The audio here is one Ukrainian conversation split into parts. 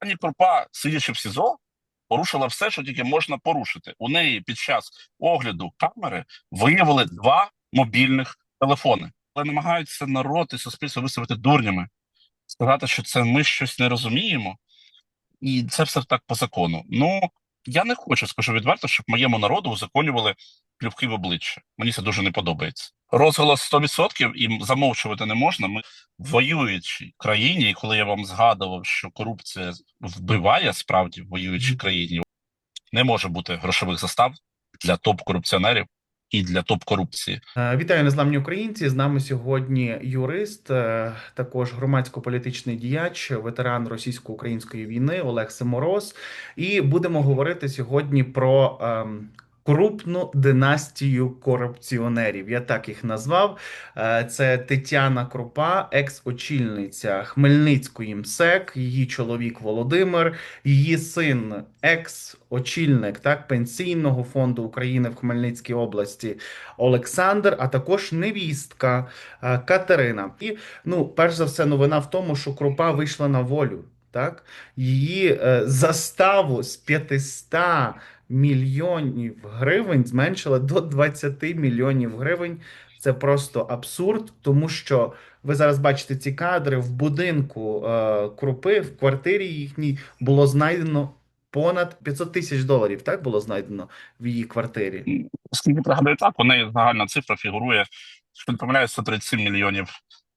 Пані Крупа, сидячи в СІЗО, порушила все, що тільки можна порушити. У неї під час огляду камери виявили два мобільних телефони. Але намагаються народ і суспільство виставити дурнями, сказати, що це ми щось не розуміємо, і це все так по закону. Ну я не хочу, скажу відверто, щоб моєму народу узаконювали плювки в обличчя. Мені це дуже не подобається. Розголос 100% і замовчувати не можна. Ми в воюючій країні, і коли я вам згадував, що корупція вбиває справді в воюючій країні, не може бути грошових застав для топ-корупціонерів і для топ-корупції. Е, Вітаю незламні українці. З нами сьогодні юрист, е, також громадсько-політичний діяч, ветеран російсько-української війни Олег Семороз. І будемо говорити сьогодні про ем, крупну династію корупціонерів. Я так їх назвав. Е, Це Тетяна Крупа, екс-очільниця Хмельницької МСЕК, її чоловік Володимир, її син, екс-очільник так пенсійного фонду України в Хмельницькій області. Олександр, а також невістка е, Катерина. І ну, перш за все, новина в тому, що Крупа вийшла на волю. Так, її е, заставу з 500 мільйонів гривень зменшили до 20 мільйонів гривень. Це просто абсурд, тому що ви зараз бачите ці кадри в будинку е, Крупи, в квартирі їхній було знайдено понад 500 тисяч доларів. Так було знайдено в її квартирі. Скільки пригадую так, у неї загальна цифра фігурує, що не помиляюсь, 137 мільйонів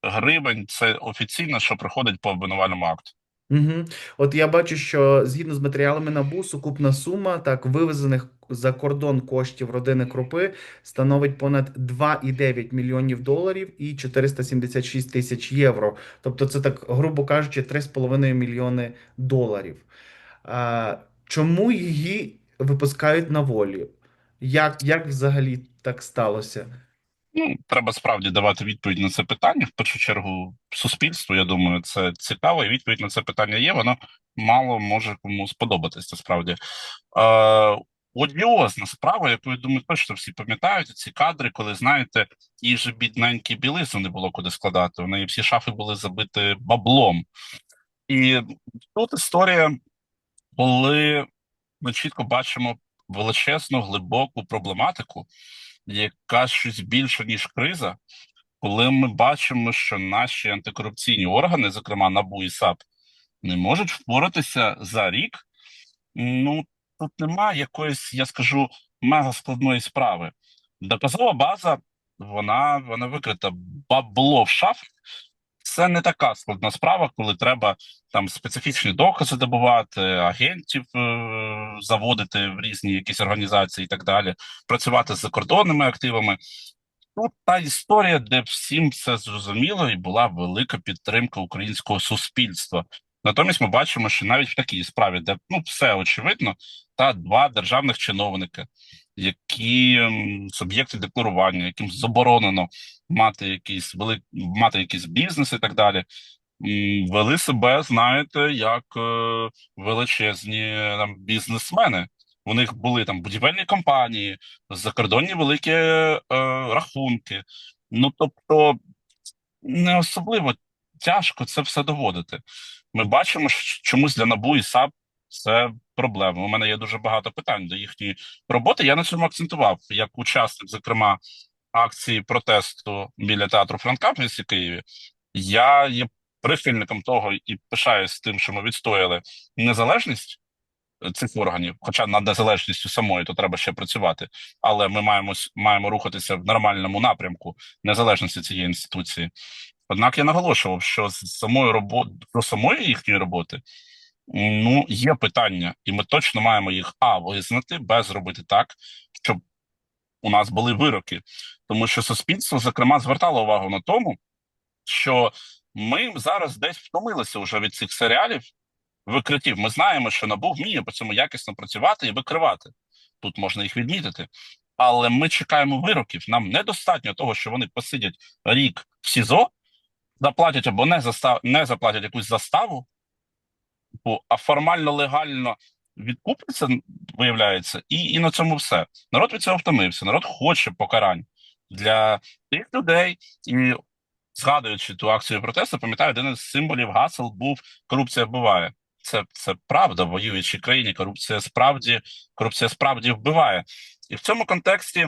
гривень. Це офіційно, що приходить по обвинувальному акту. Угу. От я бачу, що згідно з матеріалами НАБУ, сукупна сума так вивезених за кордон коштів родини Крупи становить понад 2,9 мільйонів доларів і 476 тисяч євро. Тобто, це так, грубо кажучи, 3,5 мільйони доларів. А, чому її випускають на волю? Як, як взагалі так сталося? Ну, треба справді давати відповідь на це питання. В першу чергу, суспільству, я думаю, це цікаво, і відповідь на це питання є. Воно мало може кому сподобатись. Це справді. Е, одіозна справа, яку я думаю, точно всі пам'ятають ці кадри, коли знаєте, їй же бідненький білизну не було куди складати. У неї всі шафи були забиті баблом. І тут історія, коли ми чітко бачимо величезну глибоку проблематику, яка щось більше ніж криза, коли ми бачимо, що наші антикорупційні органи, зокрема НАБУ і САП, не можуть впоратися за рік. Ну тут немає якоїсь, я скажу, мега складної справи. Доказова база, вона вона викрита. Бабло в шафі це не така складна справа, коли треба там специфічні докази добувати, агентів е заводити в різні якісь організації і так далі, працювати з закордонними активами. Тут та історія, де всім все зрозуміло, і була велика підтримка українського суспільства. Натомість ми бачимо, що навіть в такій справі, де ну все очевидно, та два державних чиновники, які суб'єкти декларування, яким заборонено мати якийсь велик, мати якийсь бізнес і так далі, вели себе, знаєте, як е, величезні там бізнесмени. У них були там будівельні компанії, закордонні великі е, рахунки. Ну тобто не особливо тяжко це все доводити. Ми бачимо, що чомусь для НАБУ і САП це проблема. У мене є дуже багато питань до їхньої роботи. Я на цьому акцентував як учасник, зокрема, акції протесту біля театру Франка в місті Києві. Я є прихильником того і пишаюсь тим, що ми відстояли незалежність цих органів, хоча над незалежністю самої то треба ще працювати, але ми маємо маємо рухатися в нормальному напрямку незалежності цієї інституції. Однак я наголошував, що з самої роботи до самої їхньої роботи ну є питання, і ми точно маємо їх а визнати, б зробити так, щоб у нас були вироки, тому що суспільство зокрема звертало увагу на тому, що ми зараз десь втомилися вже від цих серіалів викриттів. Ми знаємо, що НАБУ вміє по цьому якісно працювати і викривати. Тут можна їх відмітити. Але ми чекаємо вироків. Нам недостатньо того, що вони посидять рік в СІЗО, заплатять або не застав... не заплатять якусь заставу, бо- а формально легально відкупляться, виявляється, і, і на цьому все. Народ від цього втомився. Народ хоче покарань для тих людей, і згадуючи ту акцію протесту, пам'ятаю, один із символів гасел був корупція вбиває. це, це правда. В воюючій країні корупція справді корупція справді вбиває. І в цьому контексті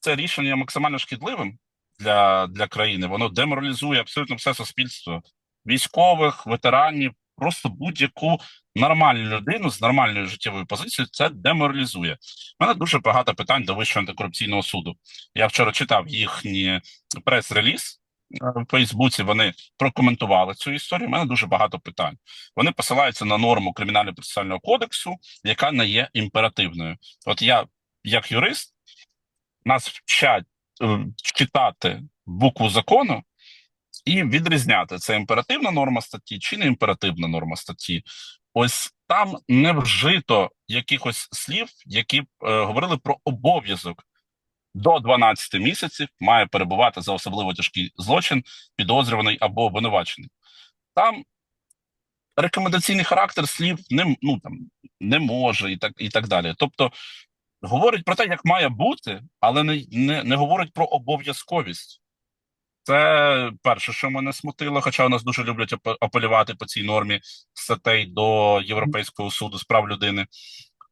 це рішення максимально шкідливим для, для країни. Воно деморалізує абсолютно все суспільство, військових, ветеранів, просто будь-яку нормальну людину з нормальною життєвою позицією. Це деморалізує. У мене дуже багато питань до Вищого антикорупційного суду. Я вчора читав їхній прес-реліз. е, В Фейсбуці вони прокоментували цю історію. У мене дуже багато питань. Вони посилаються на норму кримінально процесуального кодексу, яка не є імперативною. От я, як юрист, нас вчать е, читати букву закону і відрізняти це імперативна норма статті чи не імперативна норма статті. Ось там не вжито якихось слів, які е, говорили про обов'язок. До 12 місяців має перебувати за особливо тяжкий злочин, підозрюваний або обвинувачений. Там рекомендаційний характер слів не, ну, там, не може і так, і так далі. Тобто говорить про те, як має бути, але не, не, не говорить про обов'язковість. Це перше, що мене смутило, хоча у нас дуже люблять апелювати по цій нормі статей до Європейського суду з прав людини.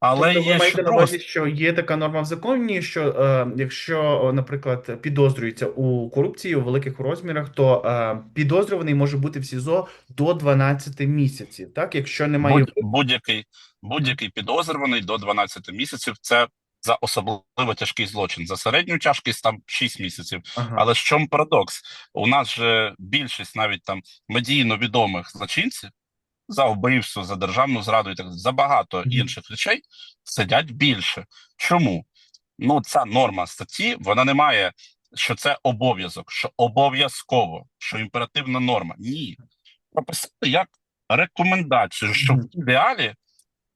Але тобто, є ви маєте на увазі, що є така норма в законі, що е, якщо, наприклад, підозрюється у корупції у великих розмірах, то е, підозрюваний може бути в СІЗО до 12 місяців. Так, якщо немає Будь, будь-який, будь-який підозрюваний до 12 місяців це за особливо тяжкий злочин. За середню тяжкість там 6 місяців. ага. Але в чому парадокс? У нас же більшість навіть там медійно відомих злочинців за вбивство, за державну зраду і так за багато Мгм. інших речей сидять більше. Чому? Ну, ця норма статті, вона не має, що це обов'язок, що обов'язково, що імперативна норма. Ні. Прописати як рекомендацію, що в ідеалі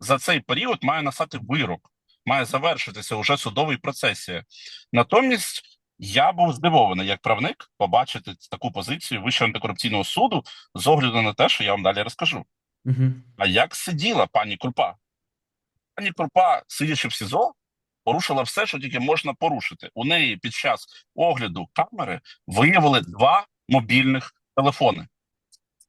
за цей період має настати вирок, має завершитися уже судовий процесія. Натомість я був здивований як правник побачити таку позицію Вищого антикорупційного суду з огляду на те, що я вам далі розкажу. Мгм. А як сиділа пані Крупа? Пані Крупа, сидячи в СІЗО, порушила все, що тільки можна порушити. У неї під час огляду камери виявили два мобільних телефони.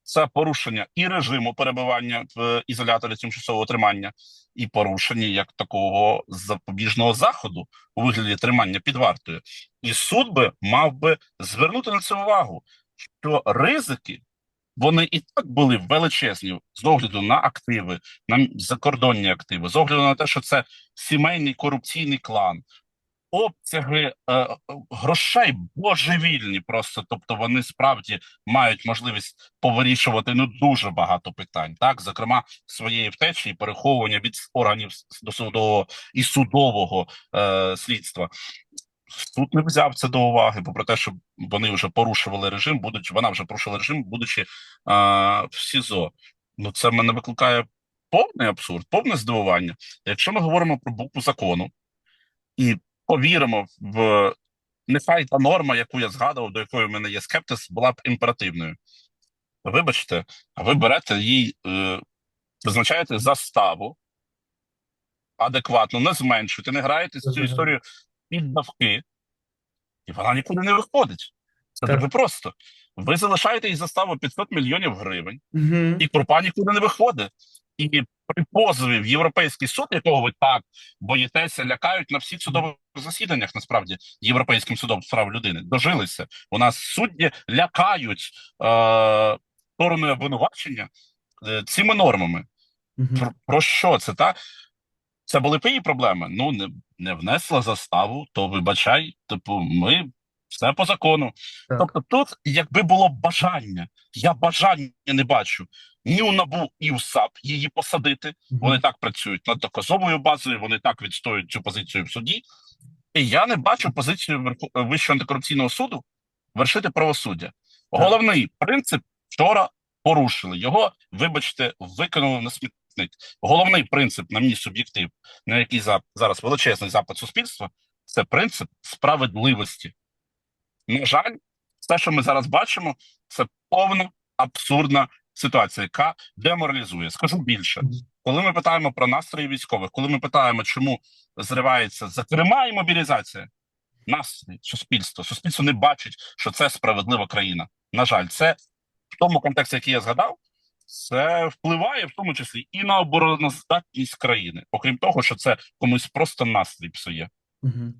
Це порушення і режиму перебування в ізоляторі тимчасового тримання, і порушення як такого запобіжного заходу у вигляді тримання під вартою. І суд би мав би звернути на це увагу, що ризики вони і так були величезні з огляду на активи, на закордонні активи, з огляду на те, що це сімейний корупційний клан. Обсяги е, е, грошей божевільні, просто тобто вони справді мають можливість повирішувати ну дуже багато питань, так зокрема своєї втечі і переховування від органів досудового і судового е, слідства. Суд не взяв це до уваги, попри те, що вони вже порушували режим, будучи вона вже порушила режим, будучи е, в СІЗО. Ну це мене викликає повний абсурд, повне здивування. Якщо ми говоримо про букву закону і повіримо в нехай та норма, яку я згадував, до якої в мене є скептиз, була б імперативною. Вибачте, а ви берете їй, е, визначаєте заставу адекватно, не зменшуєте, не граєте з цю історію під навки, і вона нікуди не виходить. Це Так. дуже просто. Ви залишаєте їй заставу 500 мільйонів гривень, Мгм. і Крупа нікуди не виходить. І при позові в Європейський суд, якого ви так боїтеся, лякають на всіх судових засіданнях, насправді, Європейським судом з прав людини. Дожилися. У нас судді лякають е, сторону обвинувачення е, цими нормами. Мгм. Про, про що це? Та? Це були б її проблеми. Ну, не, не внесла заставу, то вибачай, типу, ми все по закону. Так. Тобто, тут, якби було бажання, я бажання не бачу ні у НАБУ, ні у САП її посадити. Мгм. Вони так працюють над доказовою базою, вони так відстоюють цю позицію в суді. І я не бачу позицію Вищого антикорупційного суду вершити правосуддя. Головний принцип вчора порушили. Його, вибачте, викинули на смітник. Головний принцип, на мій суб'єктив, на який зараз величезний запит суспільства, це принцип справедливості. На жаль, все, що ми зараз бачимо, це повна абсурдна ситуація, яка деморалізує. Скажу більше, коли ми питаємо про настрої військових, коли ми питаємо, чому зривається зокрема і мобілізація, настрій суспільство, суспільство не бачить, що це справедлива країна. На жаль, це в тому контексті, який я згадав, це впливає в тому числі і на обороноздатність країни, окрім того, що це комусь просто настрій псує. Угу.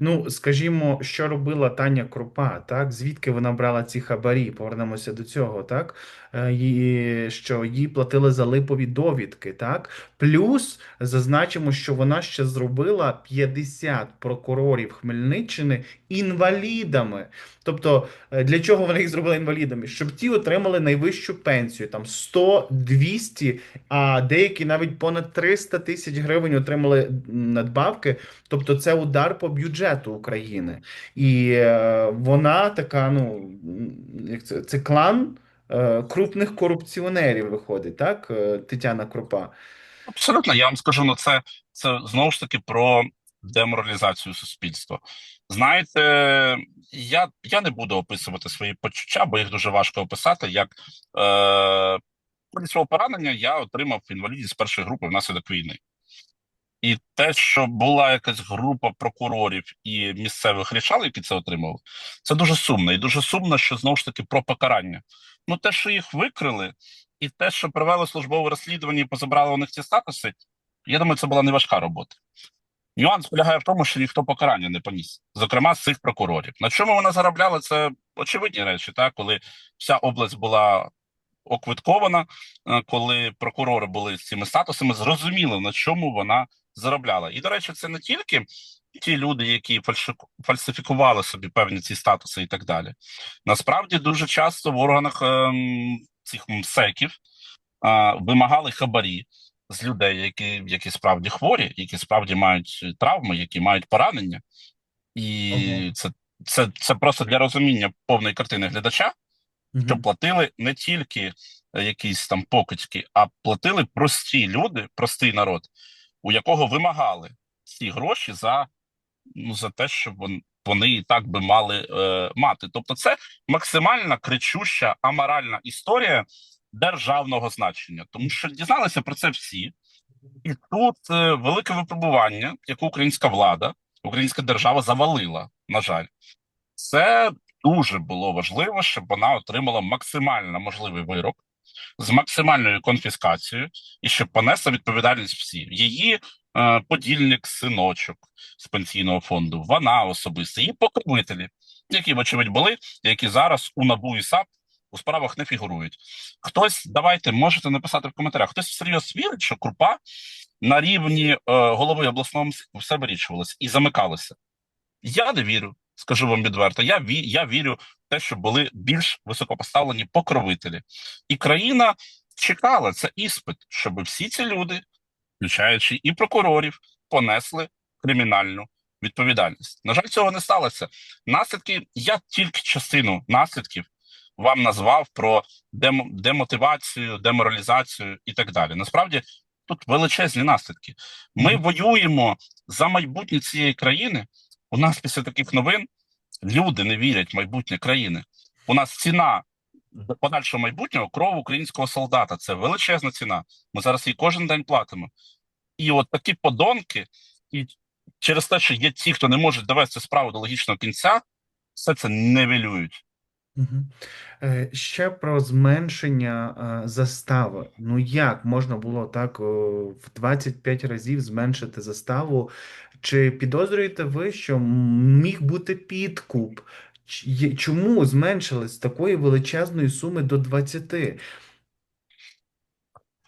Ну, скажімо, що робила Таня Крупа, так? Звідки вона брала ці хабарі? Повернемося до цього, так? Е, що їй платили за липові довідки, так? Плюс зазначимо, що вона ще зробила 50 прокурорів Хмельниччини інвалідами. Тобто, е, для чого вона їх зробила інвалідами? Щоб ті отримали найвищу пенсію, там 100, 200, а деякі навіть понад 300 тисяч гривень отримали надбавки. Тобто, це удар по бюджету України. І е, вона така, ну, як це, це клан е, крупних корупціонерів виходить, так? Е, Тетяна Крупа. Абсолютно, я вам скажу, ну це, це знову ж таки про деморалізацію суспільства. Знаєте, я, я не буду описувати свої почуття, бо їх дуже важко описати. Як е, після свого поранення я отримав інвалідність першої групи внаслідок війни. І те, що була якась група прокурорів і місцевих рішал, які це отримали, це дуже сумно. І дуже сумно, що знову ж таки про покарання. Ну, те, що їх викрили, і те, що провели службове розслідування і позабрали у них ці статуси, я думаю, це була не важка робота. Нюанс полягає в тому, що ніхто покарання не поніс, зокрема з цих прокурорів. На чому вони заробляли? Це очевидні речі, так? коли вся область була оквиткована, е, коли прокурори були з цими статусами, зрозуміло, на чому вона заробляла. І, до речі, це не тільки ті люди, які фальсифікували собі певні ці статуси і так далі. Насправді, дуже часто в органах ем, цих МСЕКів е, вимагали хабарі з людей, які, які справді хворі, які справді мають травми, які мають поранення. І Ага. це, це, це просто для розуміння повної картини глядача Мгм. що платили не тільки якісь там покидьки, а платили прості люди, простий народ, у якого вимагали ці гроші за, ну, за те, вон- вони і так би мали е, мати. Тобто, це максимальна кричуща аморальна історія державного значення, тому що дізналися про це всі, і тут е, велике випробування, яку українська влада, українська держава завалила, на жаль. Це дуже було важливо, щоб вона отримала максимально можливий вирок з максимальною конфіскацією, і щоб понесла відповідальність всі. Її е, подільник, синочок з пенсійного фонду, вона особисто, її покровителі, які, вочевидь, були, які зараз у НАБУ і САП у справах не фігурують. Хтось, давайте можете написати в коментарях, хтось всерйоз вірить, що крупа на рівні е, голови обласного все вирішувалося і замикалося. Я не вірю, скажу вам відверто. Я ві, я вірю в те, що були більш високопоставлені покровителі, і країна чекала це іспит, щоб всі ці люди, включаючи і прокурорів, понесли кримінальну відповідальність. На жаль, цього не сталося. Наслідки я тільки частину наслідків вам назвав про демо, демотивацію, деморалізацію і так далі. Насправді тут величезні наслідки. Ми Мгм. воюємо за майбутнє цієї країни. У нас після таких новин люди не вірять в майбутнє країни. У нас ціна подальшого майбутнього кров українського солдата. Це величезна ціна. Ми зараз її кожен день платимо. І от такі подонки, і через те, що є ті, хто не може довести справу до логічного кінця, все це невелюють. Мгм. Е, Ще про зменшення е, застави. Ну як можна було так в 25 разів зменшити заставу? Чи підозрюєте ви, що міг бути підкуп? Чому зменшили з такої величезної суми до 20?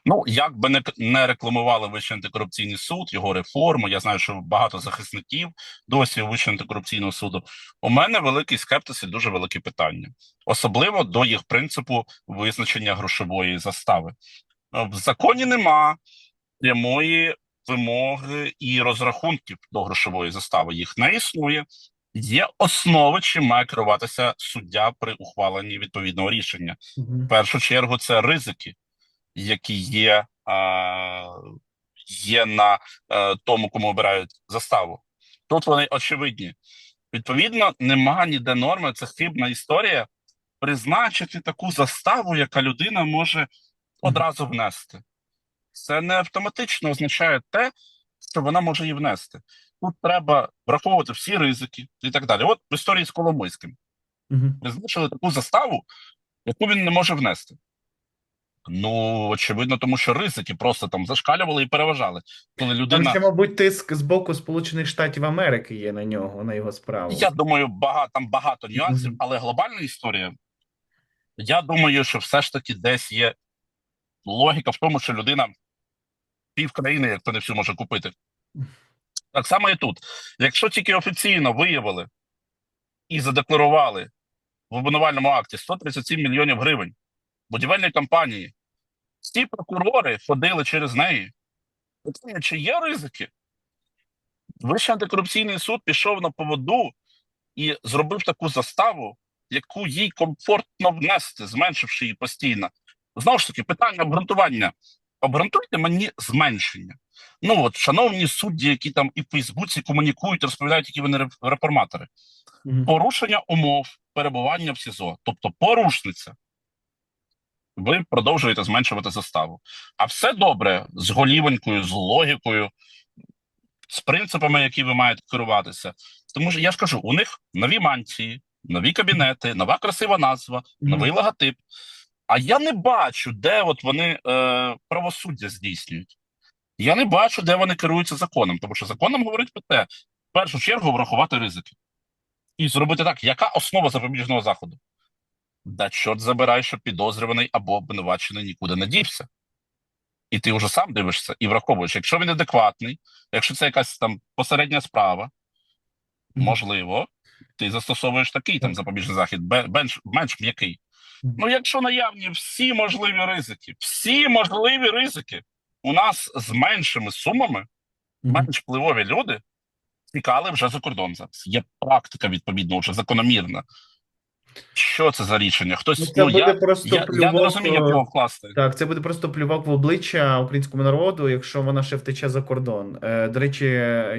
Ну, як би не, не рекламували Вищий антикорупційний суд, його реформу. Я знаю, що багато захисників досі Вищого антикорупційного суду. У мене великий скептиз і дуже великі питання, особливо до їх принципу визначення грошової застави. Е, В законі нема прямої вимоги і розрахунків до грошової застави. Їх не існує. Є основи, чим має керуватися суддя при ухваленні відповідного рішення. Мгм. В першу чергу це ризики, які є, а, є на е, тому, кому обирають заставу. Тут вони очевидні. Відповідно, нема ніде норми, це хибна історія призначити таку заставу, яка людина може одразу внести. Це не автоматично означає те, що вона може її внести. Тут треба враховувати всі ризики і так далі. От в історії з Коломойським Мгм. призначили таку заставу, яку він не може внести. Ну, очевидно, тому що ризики просто там зашкалювали і переважали. Коли Там людина, ще, мабуть, тиск з боку Сполучених Штатів Америки є на нього, на його справу. я думаю, багато там багато нюансів, Мгм. але глобальна історія. Я думаю, що все ж таки десь є логіка в тому, що людина пів країни, як то не всю може купити. Так само і тут. Якщо тільки офіційно виявили і задекларували в обвинувальному акті 137 мільйонів гривень будівельної компанії, всі прокурори ходили через неї. Питання, чи є ризики? Вищий антикорупційний суд пішов на поводу і зробив таку заставу, яку їй комфортно внести, зменшивши її постійно. Знову ж таки, питання обґрунтування. Обґрунтуйте мені зменшення. Ну от, шановні судді, які там і в Фейсбуці комунікують, розповідають, які вони реформатори. Мгм. Порушення умов перебування в СІЗО, тобто порушниця. Ви продовжуєте зменшувати заставу. А все добре з голівонькою, з логікою, з принципами, які ви маєте керуватися. Тому що я ж кажу, у них нові мантії, нові кабінети, нова красива назва, новий логотип. А я не бачу, де от вони е, правосуддя здійснюють. Я не бачу, де вони керуються законом, тому що законом говорить про те, в першу чергу врахувати ризики. І зробити так, яка основа запобіжного заходу? Да чорт забирай, що підозрюваний або обвинувачений нікуди не дівся. І ти вже сам дивишся і враховуєш, якщо він адекватний, якщо це якась там посередня справа, можливо, ти застосовуєш такий там запобіжний захід, менш, менш м'який. Ну, якщо наявні всі можливі ризики, всі можливі ризики у нас з меншими сумами, менш впливові люди тікали вже за кордон зараз. Є практика відповідно вже закономірна. Що це за рішення? Хтось Ну, це ну, буде я, просто я, я не розумію, як е, його вкласти. Так, це буде просто плювок в обличчя українському народу, якщо вона ще втече за кордон. Е, До речі,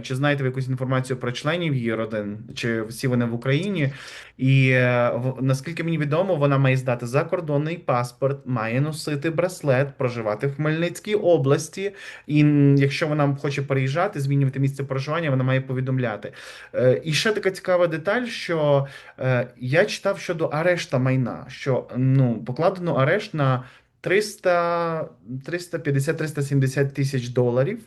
чи знаєте ви якусь інформацію про членів її родин, чи всі вони в Україні? І е, наскільки мені відомо, вона має здати закордонний паспорт, має носити браслет, проживати в Хмельницькій області. І якщо вона хоче переїжджати, змінювати місце проживання, вона має повідомляти. Е, І ще така цікава деталь, що е, я читав щодо арешта майна, що ну покладено арешт на 300, 350-370 тисяч доларів,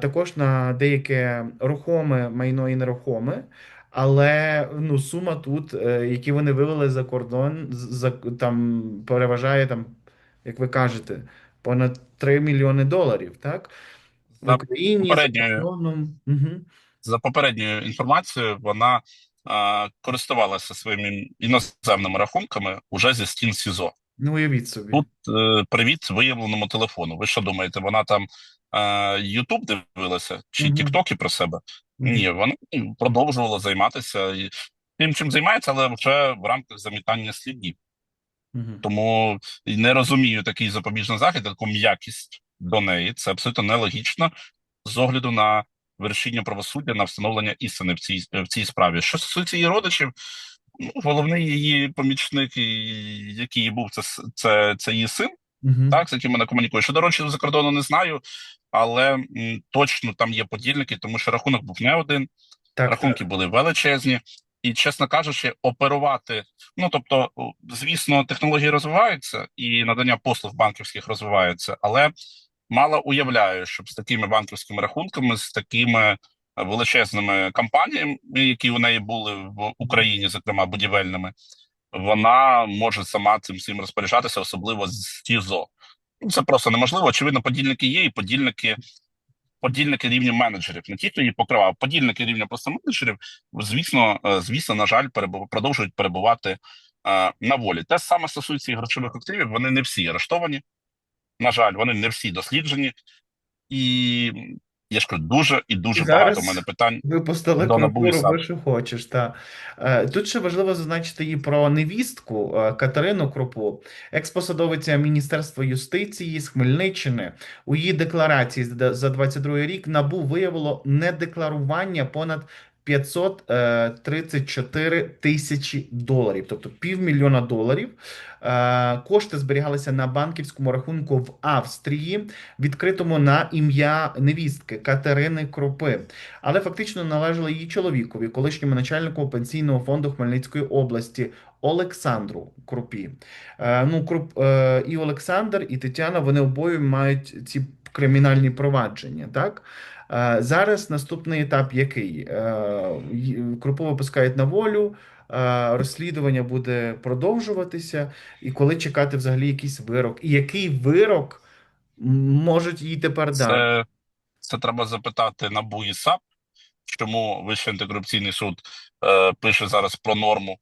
також на деяке рухоме майно і нерухоме. Але ну, сума тут, е, які вони вивели за кордон, за, там переважає, там, як ви кажете, понад 3 мільйони доларів, так? В За Україні за попередньою- кордоном. Угу. За попередньою інформацією, вона а, користувалася своїми іноземними рахунками уже зі стін СІЗО. Ну, уявіть собі. Тут е, привіт виявленому телефону. Ви що думаєте, вона там Ютуб дивилася чи. Тіктоки про себе? Ні, вона продовжувала займатися тим, чим займається, але вже в рамках замітання слідів. Мгм. Тому не розумію такий запобіжний захід, таку м'якість до неї. Це абсолютно нелогічно з огляду на вершіння правосуддя, на встановлення істини в цій в цій справі. Що стосується її родичів, ну головний її помічник, який був, це це, це її син, Мгм. так з яким вона комунікує. Щодо родичів за кордону не знаю, але м, точно там є подільники, тому що рахунок був не один. Так, рахунки були величезні, і, чесно кажучи, оперувати. Ну тобто, звісно, технології розвиваються і надання послуг банківських розвивається, але мало уявляю, щоб з такими банківськими рахунками, з такими величезними компаніями, які у неї були в Україні, зокрема будівельними, вона може сама цим всім розпоряджатися, особливо з ТІЗО. Ну, Це просто неможливо. Очевидно, подільники є, і подільники подільники рівня менеджерів, не ті, хто її покривав, подільники рівня просто менеджерів, звісно, е, звісно, на жаль, продовжують перебувати е, на волі. Те саме стосується і грошових активів. Вони не всі арештовані. На жаль, вони не всі досліджені, і я ж кажу, дуже і дуже І зараз багато мене питань. Ви постали ви що хочеш. Та. Е, Тут ще важливо зазначити і про невістку е, Катерину Крупу, експосадовиця Міністерства юстиції з Хмельниччини. У її декларації за за 22 рік НАБУ виявило недекларування понад 534 тисячі доларів, тобто півмільйона доларів. Е, Кошти зберігалися на банківському рахунку в Австрії, відкритому на ім'я невістки Катерини Крупи але фактично належала її чоловікові, колишньому начальнику пенсійного фонду Хмельницької області Олександру Крупі. Е, Ну, Круп е, і Олександр, і Тетяна вони обоє мають ці кримінальні провадження. Так Е, зараз наступний етап який? Е, Крупу випускають на волю. е, Розслідування буде продовжуватися, і коли чекати взагалі якийсь вирок, і який вирок можуть їй тепер дати? Це, це треба запитати НАБУ і САП, чому Вищий антикорупційний суд е, пише зараз про норму,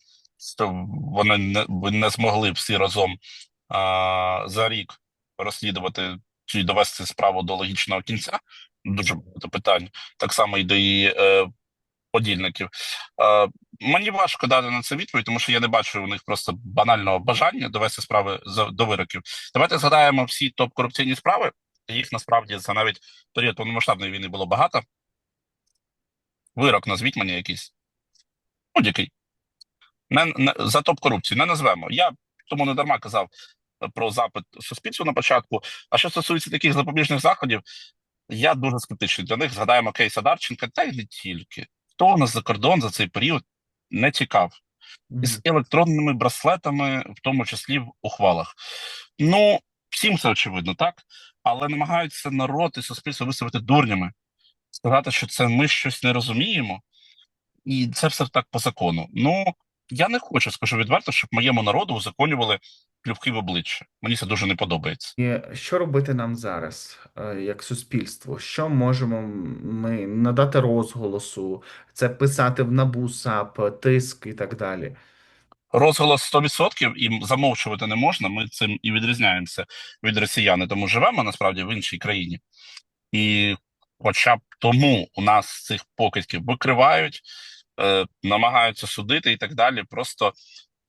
що вони не, не змогли всі разом е, за рік розслідувати чи довести справу до логічного кінця. Дуже багато питань. Так само і до її е, подільників. Е, мені важко дати на це відповідь, тому що я не бачу у них просто банального бажання довести справи до вироків. Давайте згадаємо всі топ-корупційні справи. Їх насправді за навіть період повномасштабної війни було багато. Вирок назвіть мені якийсь. Будь-який. За топ-корупцію не назвемо. Я тому не дарма казав е, про запит суспільству на початку. А що стосується таких запобіжних заходів, я дуже скептичний до них. Згадаємо кейс Адарченка, та й не тільки. Хто у нас за кордон за цей період не тікав із електронними браслетами, в тому числі в ухвалах. Ну, всім це очевидно, так? Але намагаються народ і суспільство виставити дурнями, сказати, що це ми щось не розуміємо, і це все так по закону. Ну, я не хочу, скажу відверто, щоб моєму народу узаконювали плювки в обличчя. Мені це дуже не подобається. І що робити нам зараз, е, як суспільство? Що можемо ми надати розголосу, це писати в НАБУ, САП, тиск і так далі? Розголос 100% і замовчувати не можна. Ми цим і відрізняємося від росіяни, тому живемо насправді в іншій країні. І хоча б тому у нас цих покидьків викривають, е, намагаються судити і так далі. Просто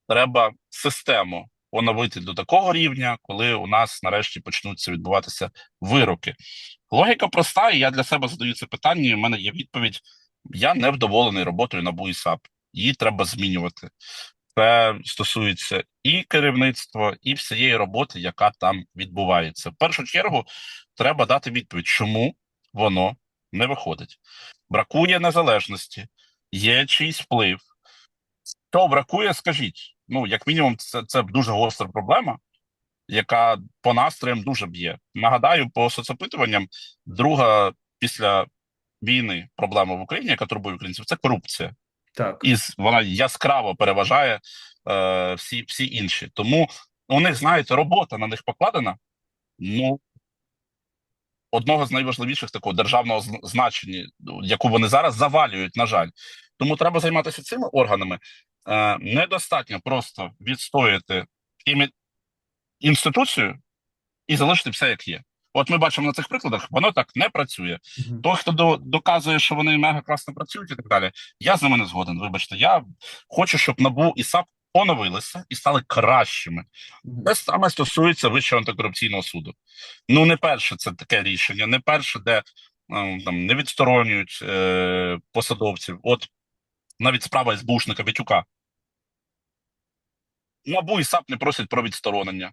треба систему оновити до такого рівня, коли у нас нарешті почнуться відбуватися вироки. Логіка проста, і я для себе задаю це питання. і в мене є відповідь: я не вдоволений роботою НАБУ і САП. Її треба змінювати. Це стосується і керівництва, і всієї роботи, яка там відбувається. В першу чергу треба дати відповідь, чому воно не виходить. Бракує незалежності, є чийсь вплив. Що бракує, скажіть. Ну, як мінімум, це, це дуже гостра проблема, яка по настроям дуже б'є. Нагадаю, по соцопитуванням, друга після війни проблема в Україні, яка турбує українців, це корупція Так. і вона яскраво переважає е, всі, всі інші. Тому у них, знаєте, робота на них покладена. Ну, одного з найважливіших такого державного значення, яку вони зараз завалюють, на жаль. Тому треба займатися цими органами. Е, недостатньо просто відстояти імі... інституцію і залишити все як є. От ми бачимо на цих прикладах, воно так не працює. Мгм. Той, хто до, доказує, що вони мега класно працюють і так далі, я з ними не згоден. Вибачте, я хочу, щоб НАБУ і САП оновилися і стали кращими. Те саме стосується Вищого антикорупційного суду. Ну, не перше це таке рішення, не перше, де е, там не відсторонюють е, посадовців. От навіть справа СБУшника Вітюка. НАБУ і САП не просять про відсторонення.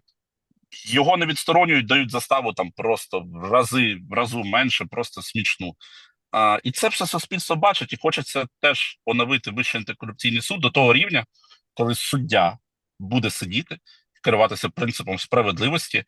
Його не відсторонюють, дають заставу там просто в рази в разу менше, просто смішну. А, і це все суспільство бачить, і хочеться теж оновити Вищий антикорупційний суд до того рівня, коли суддя буде сидіти, керуватися принципом справедливості,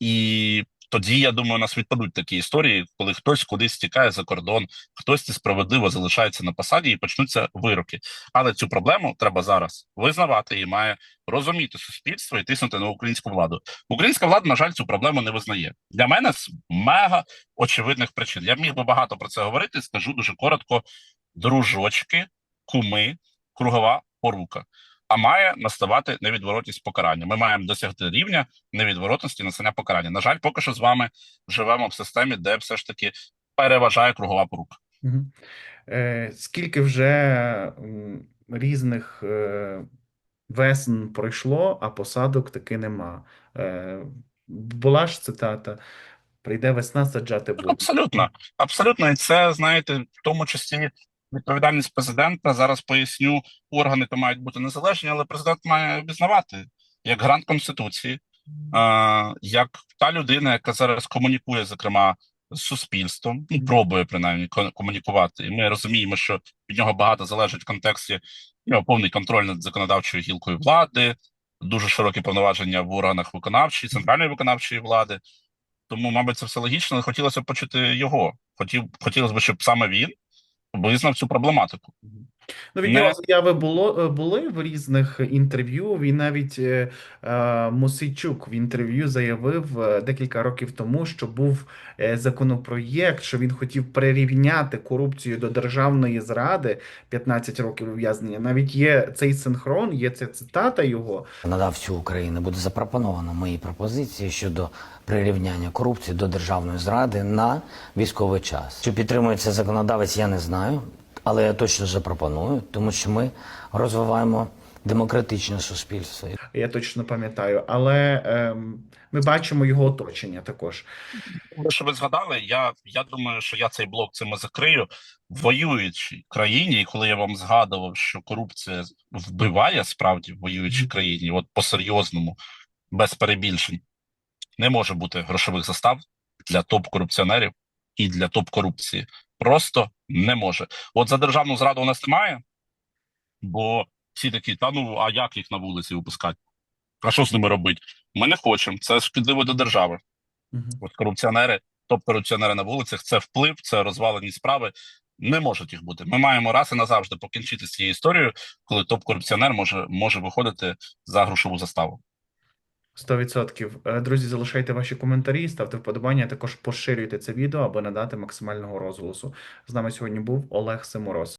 і тоді, я думаю, у нас відпадуть такі історії, коли хтось кудись тікає за кордон, хтось несправедливо залишається на посаді і почнуться вироки. Але цю проблему треба зараз визнавати і має розуміти суспільство і тиснути на українську владу. Українська влада, на жаль, цю проблему не визнає. Для мене з мега очевидних причин. Я міг би багато про це говорити. Скажу дуже коротко: дружочки, куми, кругова порука. А має наставати невідворотність покарання. Ми маємо досягти рівня невідворотності настання покарання. На жаль, поки що з вами живемо в системі, де все ж таки переважає кругова порука. Е, Скільки вже різних е, весен пройшло, а посадок таки нема. Е, Була ж цитата: прийде весна, саджати буду. Абсолютно, абсолютно, і це знаєте, в тому числі відповідальність президента. Зараз поясню, органи то мають бути незалежні, але президент має визнавати як гарант конституції, е, як та людина, яка зараз комунікує, зокрема з суспільством, ну, пробує принаймні ко- комунікувати. І ми розуміємо, що від нього багато залежить в контексті в нього повний контроль над законодавчою гілкою влади, дуже широкі повноваження в органах виконавчої, центральної виконавчої влади. Тому, мабуть, це все логічно, але хотілося б почути його. Хотів, хотілося б, щоб саме він визнав цю проблематику. Ну, від нього заяви було е, були в різних інтерв'ю. Він навіть е, е, Мосійчук в інтерв'ю заявив е, декілька років тому, що був е, законопроєкт, що він хотів прирівняти корупцію до державної зради 15 років ув'язнення. Навіть є цей синхрон, є ця цитата його. Надавцю України буде запропоновано мої пропозиції щодо прирівняння корупції до державної зради на військовий час. Чи підтримується законодавець, я не знаю, але я точно запропоную, тому що ми розвиваємо демократичне суспільство. Я точно пам'ятаю, але ем, ми бачимо його оточення також. Що ви згадали? Я, я думаю, що я цей блок цим закрию в воюючій країні, і коли я вам згадував, що корупція вбиває справді в воюючій країні, от по-серйозному, без перебільшень, не може бути грошових застав для топ-корупціонерів і для топ-корупції. Просто не може. От за державну зраду у нас немає, бо всі такі, та ну а як їх на вулиці випускати? А що з ними робити? Ми не хочемо. Це шкідливо для держави. Мгм. От корупціонери, топ-корупціонери на вулицях це вплив, це розвалені справи. Не можуть їх бути. Ми маємо раз і назавжди покінчити з цією історією, коли топ-корупціонер може, може виходити за грошову заставу. 100%. Е, Друзі, залишайте ваші коментарі, ставте вподобання, також поширюйте це відео, аби надати максимального розголосу. З нами сьогодні був Олег Симороз.